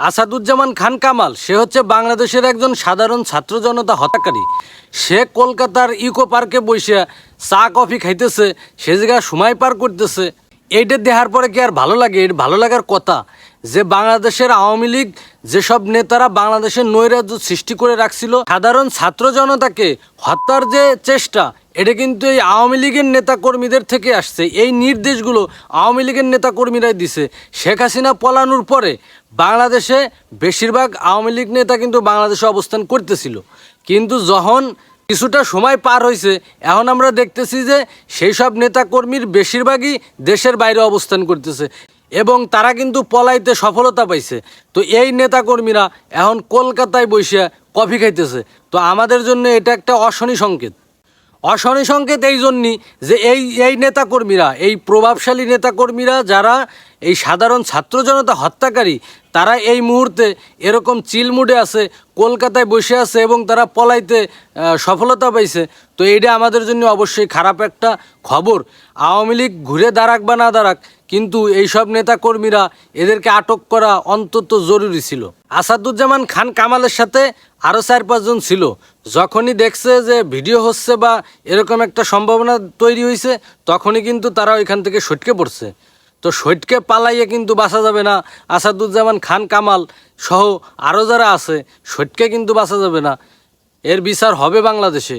আসাদুজ্জামান খান কামাল, সে হচ্ছে বাংলাদেশের একজন সাধারণ ছাত্র জনতা হত্যাকারী। সে কলকাতার ইকো পার্কে বসে চা, কফি খাইতেছে, সে জায়গায় সময় পার করতেছে। এইটা দেহার পরে কি আর ভালো লাগে? এর ভালো লাগার কথা যে বাংলাদেশের আওয়ামী লীগ যেসব নেতারা বাংলাদেশের নৈরাজ্য সৃষ্টি করে রাখছিল, সাধারণ ছাত্র জনতাকে হত্যার যে চেষ্টা এটা কিন্তু এই আওয়ামী লীগের নেতাকর্মীদের থেকে আসছে। এই নির্দেশগুলো আওয়ামী লীগের নেতাকর্মীরাই দিছে। শেখ হাসিনা পলানোর পরে বাংলাদেশে বেশিরভাগ আওয়ামী লীগ নেতা কিন্তু বাংলাদেশে অবস্থান করতেছিল। কিন্তু যখন কিছুটা সময় পার হয়েছে এখন আমরা দেখতেছি যে সেই সব নেতাকর্মীর বেশিরভাগই দেশের বাইরে অবস্থান করতেছে এবং তারা কিন্তু পলাইতে সফলতা পাইছে। তো এই নেতাকর্মীরা এখন কলকাতায় বসে কফি খাইতেছে। তো আমাদের জন্য এটা একটা অশনি সংকেত। অশনি সংকেত এই জন্যই যে এই এই নেতাকর্মীরা, এই প্রভাবশালী নেতাকর্মীরা যারা এই সাধারণ ছাত্র জনতা হত্যাকারী, তারা এই মুহূর্তে এরকম চিলমুডে আছে, কলকাতায় বসে আছে এবং তারা পলাইতে সফলতা পাইছে, তো এইটা আমাদের জন্য অবশ্যই খারাপ একটা খবর। আওয়ামী লীগ ঘুরে দাঁড়াক বা না দাঁড়াক কিন্তু এইসব নেতাকর্মীরা এদেরকে আটক করা অন্তত জরুরি ছিল। আসাদুজ্জামান খান কামালের সাথে আরও চার পাঁচজন ছিল। যখনই দেখছে যে ভিডিও হচ্ছে বা এরকম একটা সম্ভাবনা তৈরি হয়েছে তখনই কিন্তু তারা ওইখান থেকে সটকে পড়ছে। তো সটকে পালাইয়ে কিন্তু বাঁচা যাবে না। আসাদুজ্জামান খান কামাল সহ আরও যারা আছে, সটকে কিন্তু বাঁচা যাবে না। এর বিচার হবে বাংলাদেশে।